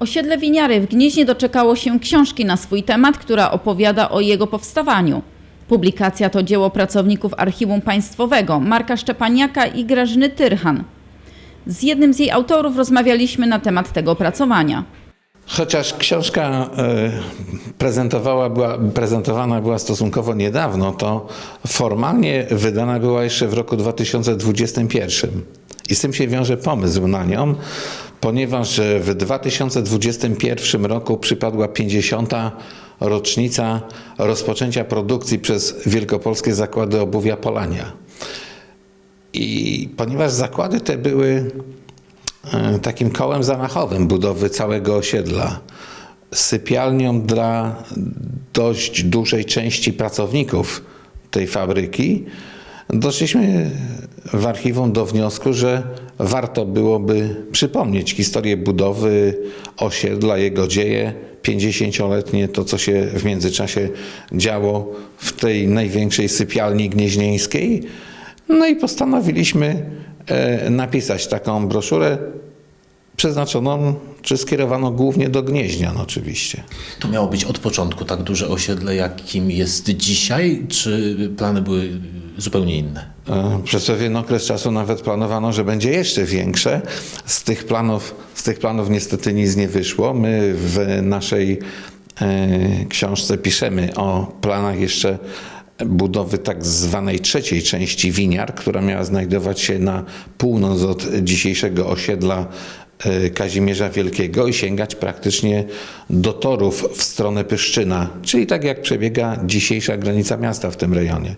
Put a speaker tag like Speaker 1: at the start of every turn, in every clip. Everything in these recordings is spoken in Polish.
Speaker 1: Osiedle Winiary w Gnieźnie doczekało się książki na swój temat, która opowiada o jego powstawaniu. Publikacja to dzieło pracowników Archiwum Państwowego Marka Szczepaniaka i Grażyny Tyrchan. Z jednym z jej autorów rozmawialiśmy na temat tego opracowania.
Speaker 2: Chociaż książka e, prezentowała była, prezentowana była stosunkowo niedawno, to formalnie wydana była jeszcze w roku 2021. I z tym się wiąże pomysł na nią, ponieważ e, w 2021 roku przypadła 50. rocznica rozpoczęcia produkcji przez Wielkopolskie Zakłady Obuwia Polania. I ponieważ zakłady te były e, takim kołem zamachowym budowy całego osiedla, sypialnią dla dość dużej części pracowników tej fabryki, doszliśmy w archiwum do wniosku, że warto byłoby przypomnieć historię budowy osiedla, jego dzieje 50-letnie, to co się w międzyczasie działo w tej największej sypialni gnieźnieńskiej. No i postanowiliśmy e, napisać taką broszurę przeznaczoną, czy skierowaną głównie do Gnieźnian oczywiście.
Speaker 3: To miało być od początku tak duże osiedle, jakim jest dzisiaj, czy plany były zupełnie inne?
Speaker 2: E, Przez pewien okres czasu nawet planowano, że będzie jeszcze większe. Z tych planów, z tych planów niestety nic nie wyszło. My w naszej e, książce piszemy o planach jeszcze budowy tak zwanej trzeciej części winiar, która miała znajdować się na północ od dzisiejszego osiedla e, Kazimierza Wielkiego i sięgać praktycznie do torów w stronę Pyszczyna, czyli tak jak przebiega dzisiejsza granica miasta w tym rejonie.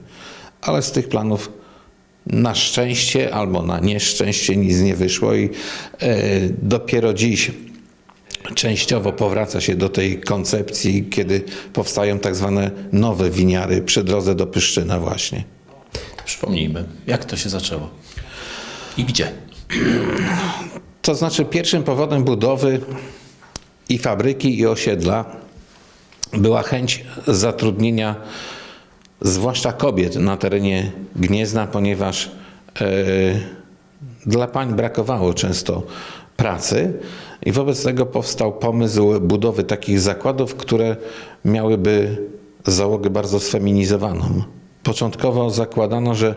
Speaker 2: Ale z tych planów na szczęście albo na nieszczęście nic nie wyszło i e, dopiero dziś częściowo powraca się do tej koncepcji, kiedy powstają tak zwane nowe winiary przy drodze do Pyszczyna właśnie.
Speaker 3: Przypomnijmy, jak to się zaczęło i gdzie?
Speaker 2: To znaczy pierwszym powodem budowy i fabryki i osiedla była chęć zatrudnienia zwłaszcza kobiet na terenie Gniezna, ponieważ e, dla pań brakowało często pracy i wobec tego powstał pomysł budowy takich zakładów, które miałyby załogę bardzo sfeminizowaną. Początkowo zakładano, że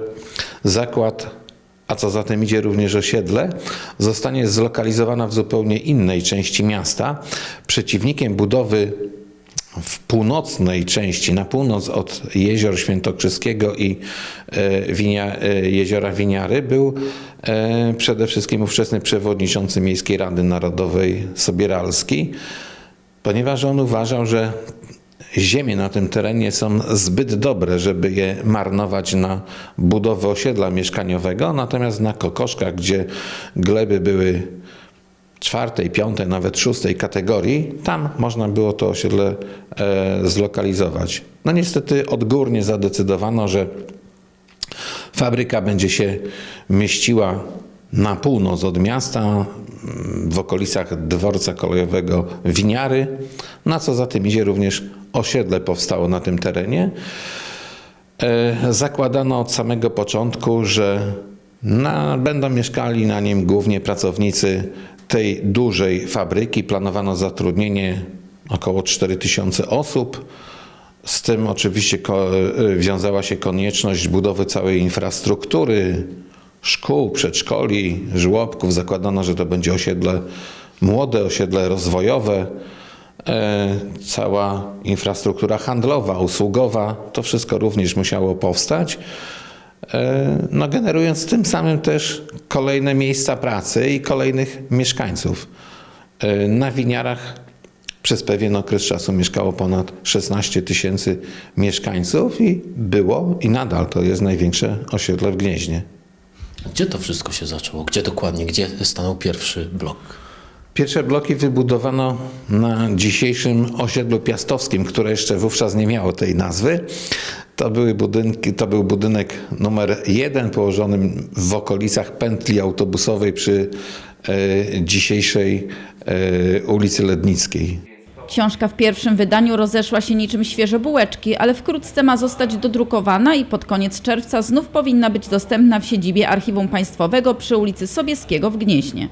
Speaker 2: zakład a co za tym idzie również osiedle, zostanie zlokalizowana w zupełnie innej części miasta. Przeciwnikiem budowy w północnej części, na północ od jezior Świętokrzyskiego i e, winia, e, jeziora Winiary był e, przede wszystkim ówczesny przewodniczący Miejskiej Rady Narodowej Sobieralski, ponieważ on uważał, że ziemie na tym terenie są zbyt dobre, żeby je marnować na budowę osiedla mieszkaniowego, natomiast na Kokoszkach, gdzie gleby były czwartej, piątej, nawet szóstej kategorii, tam można było to osiedle e, zlokalizować. No niestety odgórnie zadecydowano, że fabryka będzie się mieściła na północ od miasta, w okolicach dworca kolejowego Winiary, na co za tym idzie również osiedle powstało na tym terenie. E, Zakładano od samego początku, że na, będą mieszkali na nim głównie pracownicy tej dużej fabryki. Planowano zatrudnienie około 4000 osób. Z tym oczywiście e, wiązała się konieczność budowy całej infrastruktury, szkół, przedszkoli, żłobków. Zakładano, że to będzie osiedle młode, osiedle rozwojowe. E, cała infrastruktura handlowa, usługowa, to wszystko również musiało powstać, no generując tym samym też kolejne miejsca pracy i kolejnych mieszkańców. E, Na winiarach przez pewien okres czasu mieszkało ponad 16 tysięcy mieszkańców i było i nadal to jest największe osiedle w Gnieźnie.
Speaker 3: Gdzie to wszystko się zaczęło? Gdzie dokładnie? Gdzie stanął pierwszy blok?
Speaker 2: Pierwsze bloki wybudowano na dzisiejszym osiedlu piastowskim, które jeszcze wówczas nie miało tej nazwy. To, były budynki, to był budynek numer jeden położony w okolicach pętli autobusowej przy e, dzisiejszej e, ulicy Lednickiej.
Speaker 1: Książka w pierwszym wydaniu rozeszła się niczym świeże bułeczki, ale wkrótce ma zostać dodrukowana i pod koniec czerwca znów powinna być dostępna w siedzibie Archiwum Państwowego przy ulicy Sobieskiego w Gnieźnie.